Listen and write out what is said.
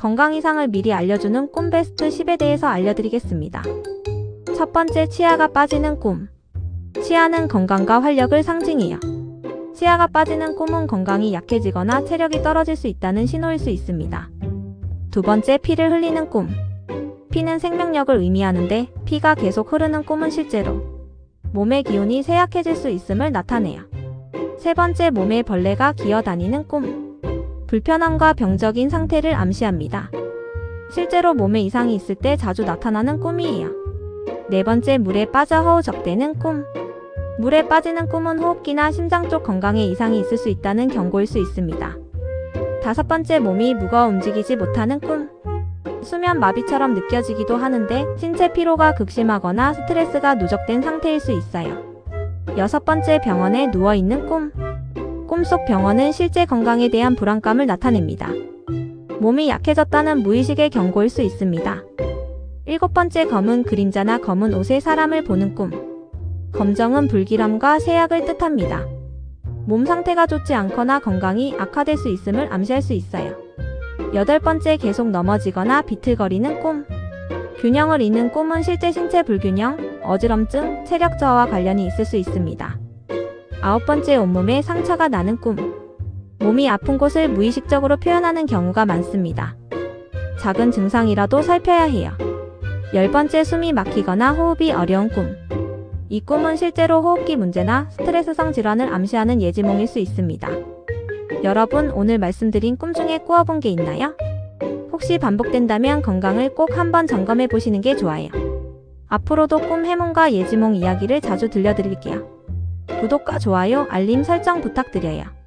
건강 이상을 미리 알려주는 꿈 베스트 10에 대해서 알려드리겠습니다. 첫 번째, 치아가 빠지는 꿈. 치아는 건강과 활력을 상징해요. 치아가 빠지는 꿈은 건강이 약해지거나 체력이 떨어질 수 있다는 신호일 수 있습니다. 두 번째, 피를 흘리는 꿈. 피는 생명력을 의미하는데 피가 계속 흐르는 꿈은 실제로 몸의 기운이 쇠약해질 수 있음을 나타내요. 세 번째, 몸에 벌레가 기어다니는 꿈. 불편함과 병적인 상태를 암시합니다. 실제로 몸에 이상이 있을 때 자주 나타나는 꿈이에요. 네 번째, 물에 빠져 허우적대는 꿈. 물에 빠지는 꿈은 호흡기나 심장 쪽 건강에 이상이 있을 수 있다는 경고일 수 있습니다. 다섯 번째, 몸이 무거워 움직이지 못하는 꿈. 수면 마비처럼 느껴지기도 하는데 신체 피로가 극심하거나 스트레스가 누적된 상태일 수 있어요. 여섯 번째, 병원에 누워 있는 꿈. 꿈속 병원은 실제 건강에 대한 불안감을 나타냅니다. 몸이 약해졌다는 무의식의 경고일 수 있습니다. 일곱 번째, 검은 그림자나 검은 옷에 사람을 보는 꿈. 검정은 불길함과 세약을 뜻합니다. 몸 상태가 좋지 않거나 건강이 악화될 수 있음을 암시할 수 있어요. 여덟 번째, 계속 넘어지거나 비틀거리는 꿈. 균형을 잃는 꿈은 실제 신체 불균형, 어지럼증, 체력 저하와 관련이 있을 수 있습니다. 아홉 번째, 온몸에 상처가 나는 꿈. 몸이 아픈 곳을 무의식적으로 표현하는 경우가 많습니다. 작은 증상이라도 살펴야 해요. 열 번째, 숨이 막히거나 호흡이 어려운 꿈. 이 꿈은 실제로 호흡기 문제나 스트레스성 질환을 암시하는 예지몽일 수 있습니다. 여러분, 오늘 말씀드린 꿈 중에 꾸어본 게 있나요? 혹시 반복된다면 건강을 꼭 한번 점검해 보시는 게 좋아요. 앞으로도 꿈 해몽과 예지몽 이야기를 자주 들려드릴게요. 구독과 좋아요, 알림 설정 부탁드려요.